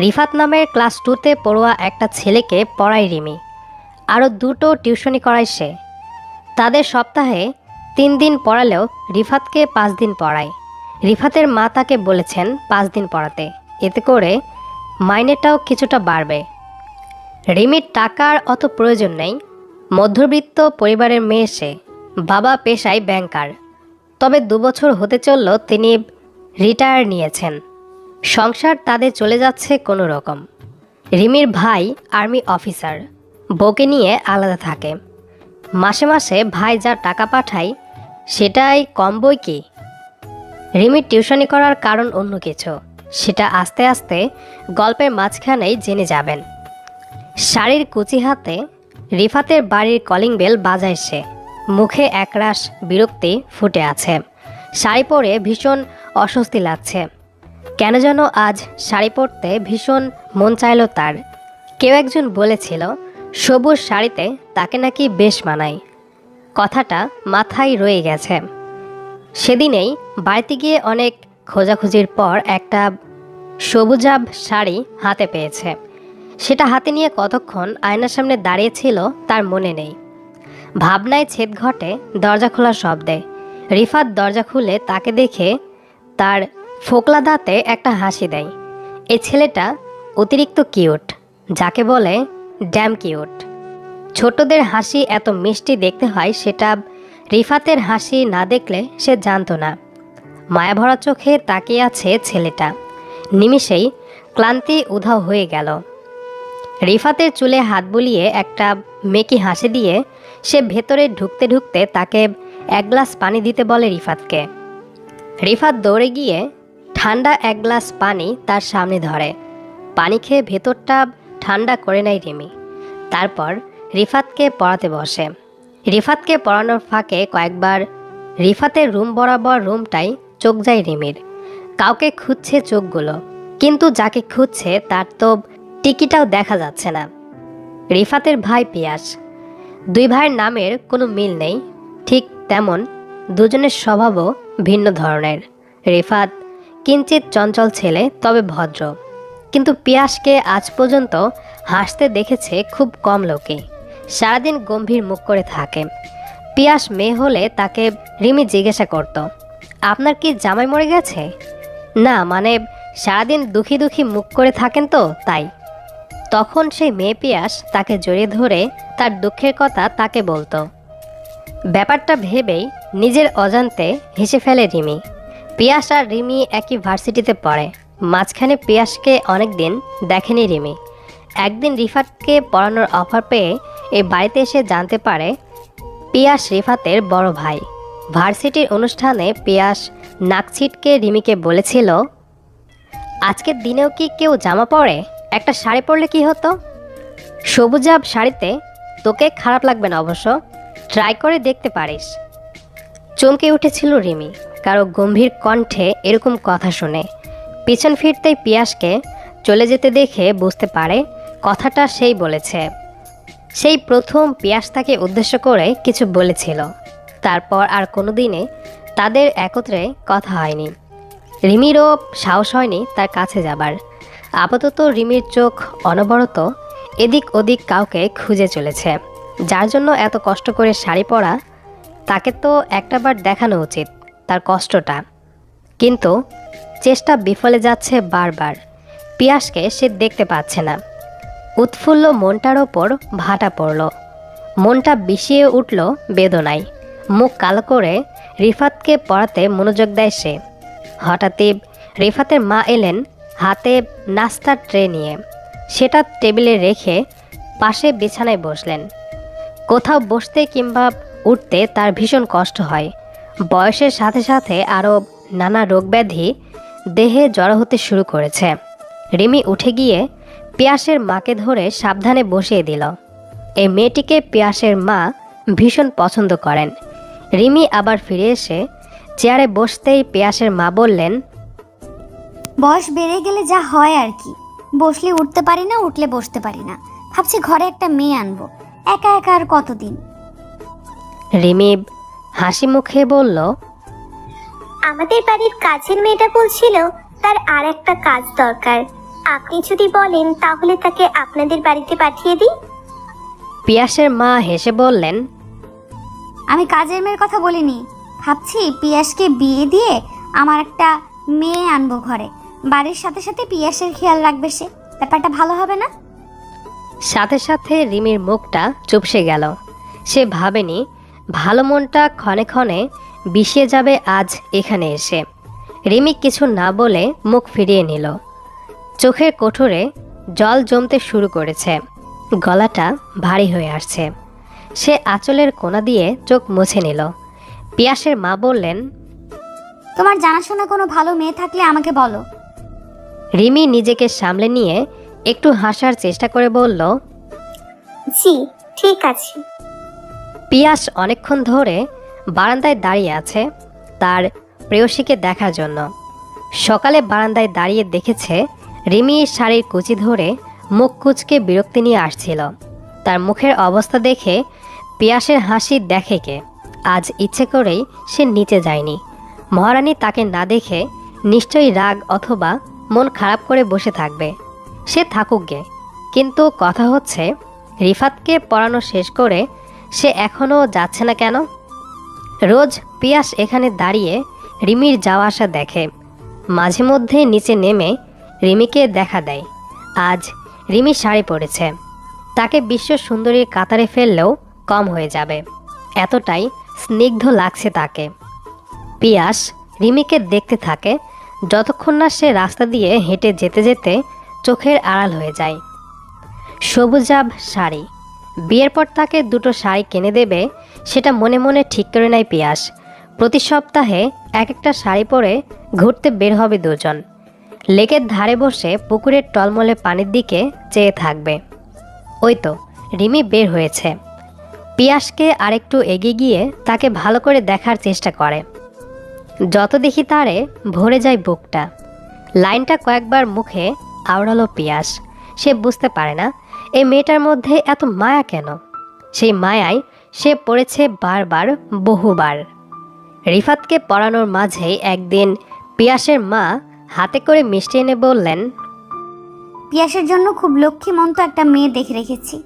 রিফাত নামের ক্লাস টুতে পড়ুয়া একটা ছেলেকে পড়ায় রিমি। আরও দুটো টিউশনি করায় সে। তাদের সপ্তাহে তিন দিন পড়ালেও রিফাতকে পাঁচ দিন পড়ায়। রিফাতের মা তাকে বলেছেন পাঁচ দিন পড়াতে। এতে করে মাইনেটাও কিছুটা বাড়বে। রিমির টাকার অত প্রয়োজন নেই। মধ্যবিত্ত পরিবারের মেয়ে সে। বাবা পেশায় ব্যাংকার। তবে দুবছর হতে চলল তিনি রিটায়ার নিয়েছেন। সংসার তাদের চলে যাচ্ছে কোনো রকম। রিমির ভাই আর্মি অফিসার, বউকে নিয়ে আলাদা থাকে। মাসে মাসে ভাই যা টাকা পাঠায়, সেটাই কম বই কি? রিমির টিউশনি করার কারণ অন্য কিছু, সেটা আস্তে আস্তে গল্পের মাঝখানেই জেনে যাবেন। শাড়ির কুচি হাতে রিফাতের বাড়ির কলিং বেল বাজায় সে। মুখে একরাশ বিরক্তি ফুটে আছে। শাড়ি পরে ভীষণ অস্বস্তি লাগছে। কেন যেন আজ শাড়ি পরতে ভীষণ মন চাইল তার। কেউ একজন বলেছিল, সবুজ শাড়িতে তাকে নাকি বেশ মানায়। কথাটা মাথায় রয়ে গেছে। সেদিনেই বাড়িতে গিয়ে অনেক খোঁজাখুঁজির পর একটা সবুজাব শাড়ি হাতে পেয়েছে। সেটা হাতে নিয়ে কতক্ষণ আয়নার সামনে দাঁড়িয়েছিল তার মনে নেই। ভাবনায় ছেদ ঘটে দরজা খোলার শব্দে। রিফাত দরজা খুলে তাকে দেখে তার ফোকলা দাঁতে একটা হাসি দেয়। এই ছেলেটা অতিরিক্ত কিউট, যাকে বলে ড্যাম কিউট। ছোটদের হাসি এত মিষ্টি দেখতে হয় সেটা রিফাতের হাসি না দেখলে সে জানতো না। মায়াভরা চোখে তাকিয়ে আছে ছেলেটা। নিমিষেই ক্লান্তি উধাও হয়ে গেল। রিফাতের চুলে হাত বুলিয়ে একটা মেকি হাসি দিয়ে সে ভেতরে ঢুকতে ঢুকতে তাকে এক গ্লাস পানি দিতে বলে রিফাতকে। রিফাত দৌড়ে গিয়ে ঠান্ডা এক গ্লাস পানি তার সামনে ধরে। পানি খেয়ে ভেতরটা ঠান্ডা করে নেয় রিমি। তারপর রিফাতকে পড়াতে বসে। রিফাতকে পড়ানোর ফাঁকে কয়েকবার রিফাতের রুম বরাবর রুমটাই চোখ যায় রিমির। কাউকে খুঁজছে চোখগুলো, কিন্তু যাকে খুঁজছে তার তো টিকিটাও দেখা যাচ্ছে না। রিফাতের ভাই পিয়াস। দুই ভাইয়ের নামের কোনো মিল নেই, ঠিক তেমন দুজনের স্বভাবও ভিন্ন ধরনের। রিফাত কিঞ্চিত চঞ্চল ছেলে, তবে ভদ্র। কিন্তু পিয়াসকে আজ পর্যন্ত হাসতে দেখেছে খুব কম লোকে। সারাদিন গম্ভীর মুখ করে থাকে। পিয়াস মেয়ে হলে তাকে রিমি জিজ্ঞাসা করত, আপনার কি জামাই মরে গেছে? না মানে সারাদিন দুঃখী দুঃখী মুখ করে থাকেন তো, তাই। তখন সেই মেয়ে পিয়াস তাকে জড়িয়ে ধরে তার দুঃখের কথা তাকে বলতো। ব্যাপারটা ভেবেই নিজের অজান্তে হেসে ফেলে রিমি। পিয়াস আর রিমি একই ভার্সিটিতে পড়ে। মাঝখানে পিয়াসকে অনেক দিন দেখেনি রিমি। একদিন রিফাতকে পড়ানোর অফার পেয়ে এই বাড়িতে এসে জানতে পারে পিয়াস রিফাতের বড় ভাই। ভার্সিটির অনুষ্ঠানে পিয়াস নাকছিটকে রিমিকে বলেছিল, আজকের দিনেও কি কেউ জামা পরে? একটা শাড়ি পরলে কি হতো? সবুজাব শাড়িতে? তোকে খারাপ লাগবে না অবশ্য। ট্রাই করে দেখতে পারিস। চমকে উঠেছিল রিমি। কারও গম্ভীর কণ্ঠে এরকম কথা শুনে। পিছন ফিরতেই পিয়াসকে চলে যেতে দেখে বুঝতে পারে কথাটা সেই বলেছে। সেই প্রথম পিয়াস তাকে উদ্দেশ্য করে কিছু বলেছিল। তারপর আর কোনো দিনে তাদের একত্রে কথা হয়নি। রিমিরও সাহস হয়নি তার কাছে যাবার। আপাতত রিমির চোখ অনবরত এদিক ওদিক কাউকে খুঁজে চলেছে। যার জন্য এত কষ্ট করে শাড়ি পরা তাকে তো একটাবার দেখানো উচিত। তার কষ্টটা। কিন্তু চেষ্টা বিফলে যাচ্ছে বারবার। পিয়াসকে সে দেখতে পাচ্ছে না। উৎফুল্ল মনটার ওপর ভাটা পড়ল। মনটা বিষিয়ে উঠল বেদনায়। মুখ কালো করে রিফাতকে পড়াতে মনোযোগ দেয় সে। হঠাৎই রিফাতের মা এলেন হাতে নাস্তার ট্রে নিয়ে। সেটা টেবিলে রেখে পাশে বিছানায় বসলেন। কোথাও বসতে কিংবা উঠতে তার ভীষণ কষ্ট হয়। বয়সের সাথে সাথে আরও নানা রোগব্যাধি দেহে জড়ো হতে শুরু করেছে। রিমি উঠে গিয়ে পিয়াসের মাকে ধরে সাবধানে বসিয়ে দিল। এই মেয়েটিকে পিয়াসের মা ভীষণ পছন্দ করেন। রিমি আবার ফিরে এসে চেয়ারে বসতেই পিয়াসের মা বললেন বয়স বেড়ে গেলে যা হয় আর কি। বসলে উঠতে পারি না উঠলে বসতে পারি না। ভাবছি ঘরে একটা মেয়ে আনব। একা একা আর কতদিন? রিমি হাসি মুখে বলল আমাদের বাড়ির কাজের মেয়েটা বলছিল তার আর একটা কাজ দরকার। আপনি যদি বলেন তাহলে তাকে আপনাদের বাড়িতে পাঠিয়ে দিই? পিয়াসের মা হেসে বললেন আমি কাজের মেয়ের কথা বলিনি। ভাবছি পিয়াসকে বিয়ে দিয়ে আমার একটা মেয়ে আনব ঘরে। বাড়ির সাথে সাথে পিয়াসের খেয়াল রাখবে সে। ব্যাপারটা ভালো হবে না? সাথে সাথে রিমির মুখটা চুপসে গেল। সে ভাবেনি ভালো মনটা ক্ষণে ক্ষণে বিষিয়ে যাবে আজ এখানে এসে। রিমি কিছু না বলে মুখ ফিরিয়ে নিল। চোখের কোঠরে জল জমতে শুরু করেছে। গলাটা ভারী হয়ে আসছে। সে আঁচলের কোনা দিয়ে চোখ মুছে নিল। পিয়াসের মা বললেন তোমার জানাশোনা কোনো ভালো মেয়ে থাকলে আমাকে বলো। রিমি নিজেকে সামলে নিয়ে একটু হাসার চেষ্টা করে বলল জি ঠিক আছে। পিয়াস অনেকক্ষণ ধরে বারান্দায় দাঁড়িয়ে আছে তার প্রেয়সীকে দেখার জন্য। সকালে বারান্দায় দাঁড়িয়ে দেখেছে রিমি শাড়ির কুচি ধরে মুখ কুচকে বিরক্তি নিয়ে আসছিল। তার মুখের অবস্থা দেখে পিয়াসের হাসি দেখে কে। আজ ইচ্ছে করেই সে নিচে যায়নি। মহারানী তাকে না দেখে নিশ্চয়ই রাগ অথবা মন খারাপ করে বসে থাকবে। সে থাকুক গে। কিন্তু কথা হচ্ছে, রিফাতকে পড়ানো শেষ করে সে এখনও যাচ্ছে না কেন? রোজ পিয়াস এখানে দাঁড়িয়ে রিমির যাওয়া আসা দেখে। মাঝে মধ্যে নিচে নেমে রিমিকে দেখা দেয়। আজ রিমি শাড়ি পরেছে। তাকে বিশ্ব সুন্দরীর কাতারে ফেললেও কম হয়ে যাবে। এতটাই স্নিগ্ধ লাগছে তাকে। পিয়াস রিমিকে দেখতে থাকে, যতক্ষণ না সে রাস্তা দিয়ে হেঁটে যেতে যেতে চোখের আড়াল হয়ে যায়। সবুজাব শাড়ি। বিয়ের পর তাকে দুটো শাড়ি কিনে দেবে, সেটা মনে মনে ঠিক করে নেয় পিয়াস। প্রতি সপ্তাহে এক একটা শাড়ি পরে ঘুরতে বের হবে দুজন। লেকের ধারে বসে পুকুরের টলমলে পানির দিকে চেয়ে থাকবে। ওই তো, রিমি বের হয়েছে। পিয়াসকে আরেকটু এগিয়ে গিয়ে তাকে ভালো করে দেখার চেষ্টা করে। যত দেখি তারে, ভরে যায় বুকটা। লাইনটা কয়েকবার মুখে আওড়ালো পিয়াস। সে বুঝতে পারে না এই মেয়েটার মধ্যে এত মায়া কেন? সেই মায়ায় সে পড়েছে বারবার বহুবার। রিফাতকে পড়ানোর মাঝেই একদিন পিয়াসের মা হাতে করে মিষ্টি এনে বললেন পিয়াসের জন্য খুব লক্ষ্মীমন্ত একটা মেয়ে দেখে রেখেছি।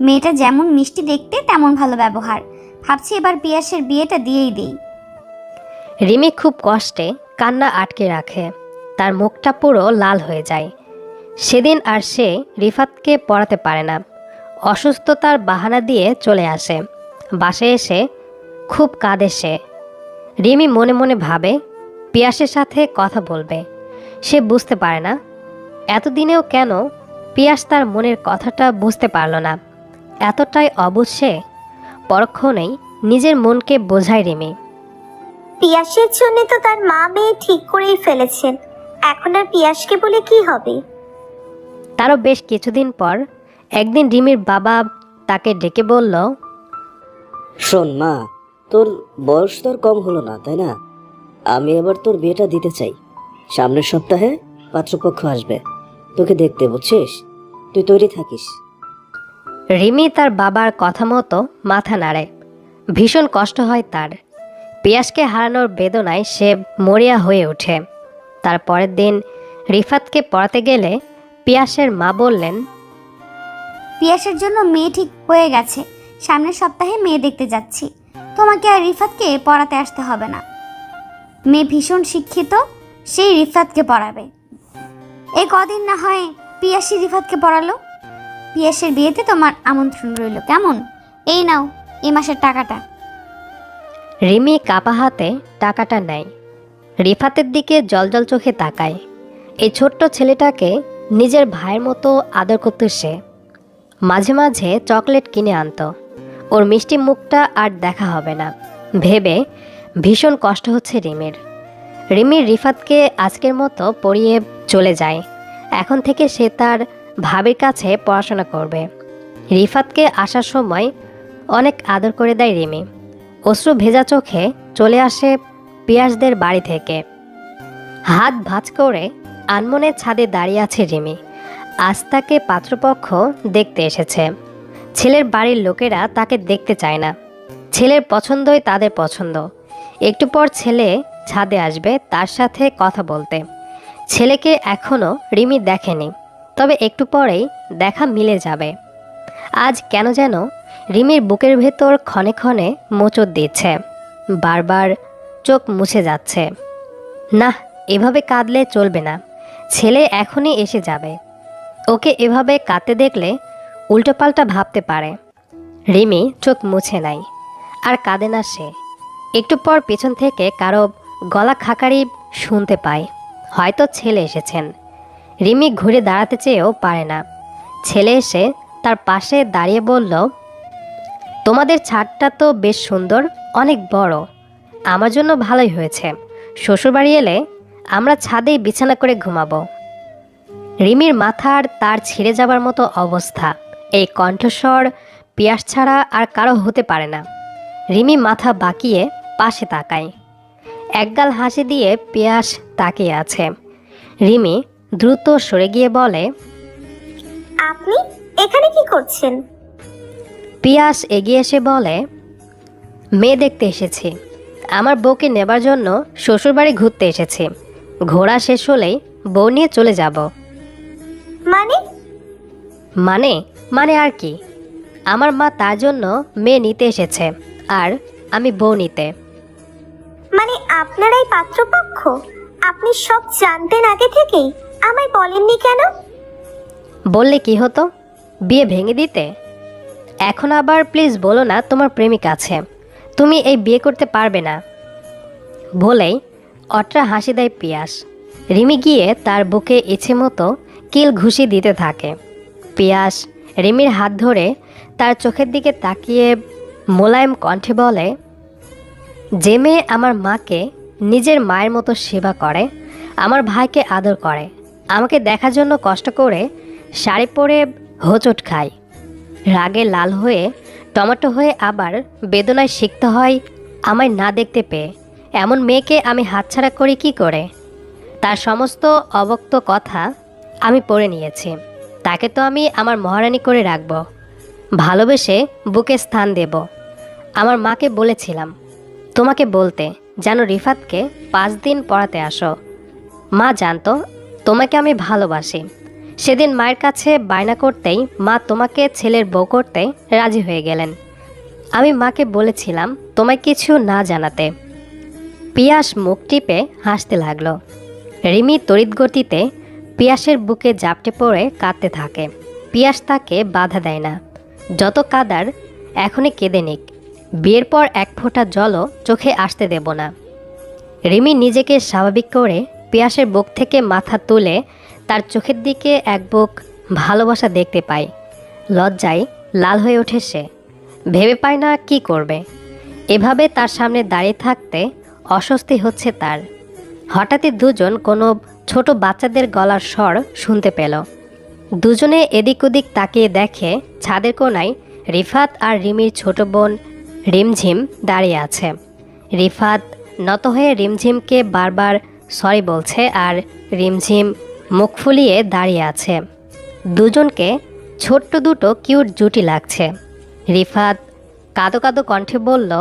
মেয়েটা যেমন মিষ্টি দেখতে তেমন ভালো ব্যবহার। ভাবছি এবার পিয়াসের বিয়েটা দিয়েই দিই। রিমি খুব কষ্টে কান্না আটকে রাখে। তার মুখটা পুরো লাল হয়ে যায়। সেদিন আর সে রিফাতকে পড়াতে পারে না। অসুস্থতার বাহানা দিয়ে চলে আসে। বাসায় এসে খুব কাঁদে সে। রিমি মনে মনে ভাবে, পিয়াসের সাথে কথা বলবে। সে বুঝতে পারে না। এতদিনেও কেন পিয়াস তার মনের কথাটা বুঝতে পারল না। এতটাই অবুঝ সে পরক্ষণেই নিজের মনকে বোঝায় রিমি। পিয়াসের জন্য তো তার মা মেয়ে ঠিক করেই ফেলেছেন। এখন আর পিয়াসকে বলে কি হবে? তারও বেশ কিছুদিন পর একদিন রিমির বাবা তাকে ডেকে বলল শোন মা তোর বয়স তোর কম হলো না তাই না? আমি এবার তোর বিয়েটা দিতে চাই। সামনের সপ্তাহে পাত্রপক্ষ আসবে। তোকে দেখতে বুঝছিস? তুই তৈরি থাকিস। রিমি তার বাবার কথা মতো মাথা নাড়ে। ভীষণ কষ্ট হয় তার। পিয়াসকে হারানোর বেদনায় সে মরিয়া হয়ে ওঠে। তার পরের দিন রিফাতকে পড়াতে গেলে পিয়াসের মা বললেন পিয়াসের জন্য মেয়ে ঠিক হয়ে গেছে। সামনের সপ্তাহে মেয়ে দেখতে যাচ্ছি। তোমাকে আর রিফাতকে পড়াতে আসতে হবে না। মেয়ে ভীষণ শিক্ষিত সেই রিফাতকে পড়াবে। এই কদিন না হয় পিয়াসি রিফাতকে পড়ালো। পিয়াসের বিয়েতে তোমার আমন্ত্রণ রইল কেমন? এই নাও এ মাসের টাকাটা। রিমি কাপা হাতে টাকাটা নেয়। রিফাতের দিকে জলজল চোখে তাকায়। এই ছোট্ট ছেলেটাকে নিজের ভাইয়ের মতো আদর করত সে মাঝে মাঝে চকলেট কিনে আনতো। ওর মিষ্টি মুখটা আর দেখা হবে না। ভেবে ভীষণ কষ্ট হচ্ছে রিমির। রিমির রিফাতকে আজকের মতো পড়িয়ে চলে যায়। এখন থেকে সে তার ভাবির কাছে পড়াশোনা করবে। রিফাতকে আসার সময় অনেক আদর করে দেয় রিমি। অশ্রু ভেজা চোখে চলে আসে পিয়াসদের বাড়ি থেকে। হাত ভাঁজ করে আনমনের ছাদে দাঁড়িয়ে আছে রিমি। আজ তাকে পাত্রপক্ষ দেখতে এসেছে। ছেলের বাড়ির লোকেরা তাকে দেখতে চায় না। ছেলের পছন্দই তাদের পছন্দ। একটু পর ছেলে ছাদে আসবে তার সাথে কথা বলতে। ছেলেকে এখনও রিমি দেখেনি, তবে একটু পরেই দেখা মিলে যাবে। আজ কেন যেন রিমির বুকের ভেতর ক্ষণে ক্ষণে মোচড় দিচ্ছে। বারবার চোখ মুছে যাচ্ছে। না এভাবে কাঁদলে চলবে না। ছেলে এখনই এসে যাবে। ওকে এভাবে কাঁদতে দেখলে উল্টোপাল্টা ভাবতে পারে। রিমি চোখ মুছে নাই, আর কাঁদে না সে। একটু পর পেছন থেকে কারও গলা খাকারি শুনতে পায়। হয়তো ছেলে এসেছেন। রিমি ঘুরে দাঁড়াতে চেয়েও পারে না। ছেলে এসে তার পাশে দাঁড়িয়ে বলল, তোমাদের ছাদটা তো বেশ সুন্দর, অনেক বড়। আমার জন্য ভালোই হয়েছে। শ্বশুরবাড়ি এলে আমরা ছাদে বিছানা করে ঘুমাবো। রিমির মাথার তার ছিঁড়ে যাবার মতো অবস্থা। এই কণ্ঠস্বর পিয়াস ছাড়া আর কারও হতে পারে না। রিমি মাথা বাঁকিয়ে পাশে তাকায়। একগাল হাসি দিয়ে পিয়াস তাকিয়ে আছে। রিমি দ্রুত সরে গিয়ে বলে আপনি এখানে কি করছেন? পিয়াস এগিয়ে এসে বলে মেয়ে দেখতে এসেছি। আমার বউকে নেবার জন্য শ্বশুরবাড়ি ঘুরতে এসেছি। ঘোরা শেষ হলেই বউ নিয়ে চলে যাব। মানে? মানে? মানে আর কি? আমার মা তার জন্য মেয়ে নিতে এসেছে আর আমি বউ নিতে। মানে আপনারাই পাত্রপক্ষ? আপনি সব জানতেন আগে থেকেই আমায় বলেননি কেন? বললে কি হতো? বিয়ে ভেঙে দিতে? এখন আবার প্লিজ বলো না তোমার প্রেমিক আছে। তুমি এই বিয়ে করতে পারবে না। বলেই অট্রা হাসি দেয় পিয়াস। রিমি গিয়ে তার বুকে ইচ্ছে মতো কিল ঘুষি দিতে থাকে। পিয়াস রিমির হাত ধরে তার চোখের দিকে তাকিয়ে মোলায়েম কণ্ঠে বলে, যে মেয়ে আমার মাকে নিজের মায়ের মতো সেবা করে, আমার ভাইকে আদর করে, আমাকে দেখার জন্য কষ্ট করে শাড়ি পরে হোঁচট খায়। রাগে লাল হয়ে, টমেটো হয়ে আবার বেদনায় শিখতে হয়, আমায় না দেখতে পেয়ে। এমন মেয়েকে আমি হাতছাড়া করি কি করে? তার সমস্ত অবক্ত কথা আমি পড়ে নিয়েছি। তাকে তো আমি আমার মহারানী করে রাখব। ভালোবেসে বুকে স্থান দেব। আমার মাকে বলেছিলাম, তোমাকে বলতে যেন রিফাতকে পাঁচ দিন পড়াতে আসো। মা জানতো তোমাকে আমি ভালোবাসি। সেদিন মায়ের কাছে বায়না করতেই মা তোমাকে ছেলের বউ করতে রাজি হয়ে গেলেন। আমি মাকে বলেছিলাম, তোমায় কিছু না জানাতে। পিয়াস মুখ টিপে হাসতে লাগল। রিমি তড়িৎ গতিতে পিয়াসের বুকে জাপটে পড়ে কাঁদতে থাকে। পিয়াস তাকে বাধা দেয় না। যত কাদার এখনই কেঁদে নিক। বিয়ের পর এক ফোঁটা জলও চোখে আসতে দেব না। রিমি নিজেকে স্বাভাবিক করে পিয়াসের বুক থেকে মাথা তুলে তার চোখের দিকে এক বুক ভালোবাসা দেখতে পায়। লজ্জায় লাল হয়ে ওঠে সে। ভেবে পায় না কি করবে। এভাবে তার সামনে দাঁড়িয়ে থাকতে অস্বস্তি হচ্ছে তার। হঠাৎই দুজন কোনো ছোট বাচ্চাদের গলার স্বর শুনতে পেল। দুজনে এদিক ওদিক তাকিয়ে দেখে ছাদের কোনায় রিফাত আর রিমির ছোট বোন রিমঝিম দাঁড়িয়ে আছে। রিফাত নত হয়ে রিমঝিমকে বারবার সরি বলছে আর রিমঝিম মুখ ফুলিয়ে দাঁড়িয়ে আছে। দুজনকে ছোট্ট দুটো কিউট জুটি লাগছে। রিফাত কাদো কাদো কণ্ঠে বলল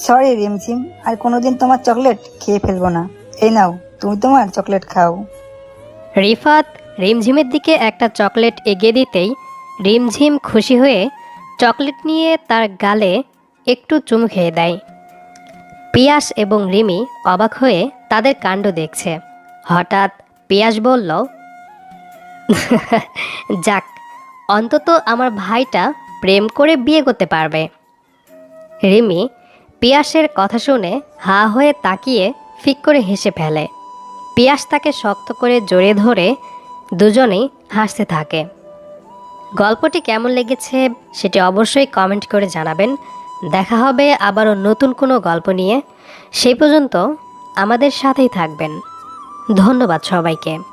সরি রিমঝিম আর কোনোদিন তোমার চকলেট খেয়ে ফেলব না। এই নাও, তুমি তোমার চকলেট খাও। রিফাত, রিমঝিমের দিকে একটা চকলেট এগিয়ে দিতেই রিমঝিম খুশি হয়ে চকলেট নিয়ে তার গালে একটু চুমু খেয়ে দেয়। পিয়াস এবং রিমি অবাক হয়ে তাদের কাণ্ড দেখছে। হঠাৎ পিয়াস বলল, যাক, অন্তত আমার ভাইটা প্রেম করে বিয়ে করতে পারবে। রিমি পিয়াসের কথা শুনে হা হয়ে তাকিয়ে ফিক করে হেসে ফেলে। পিয়াস তাকে শক্ত করে জড়িয়ে ধরে দুজনেই হাসতে থাকে। গল্পটি কেমন লেগেছে সেটি অবশ্যই কমেন্ট করে জানাবেন। দেখা হবে আবারও নতুন কোনো গল্প নিয়ে। সেই পর্যন্ত আমাদের সাথেই থাকবেন। ধন্যবাদ সবাইকে।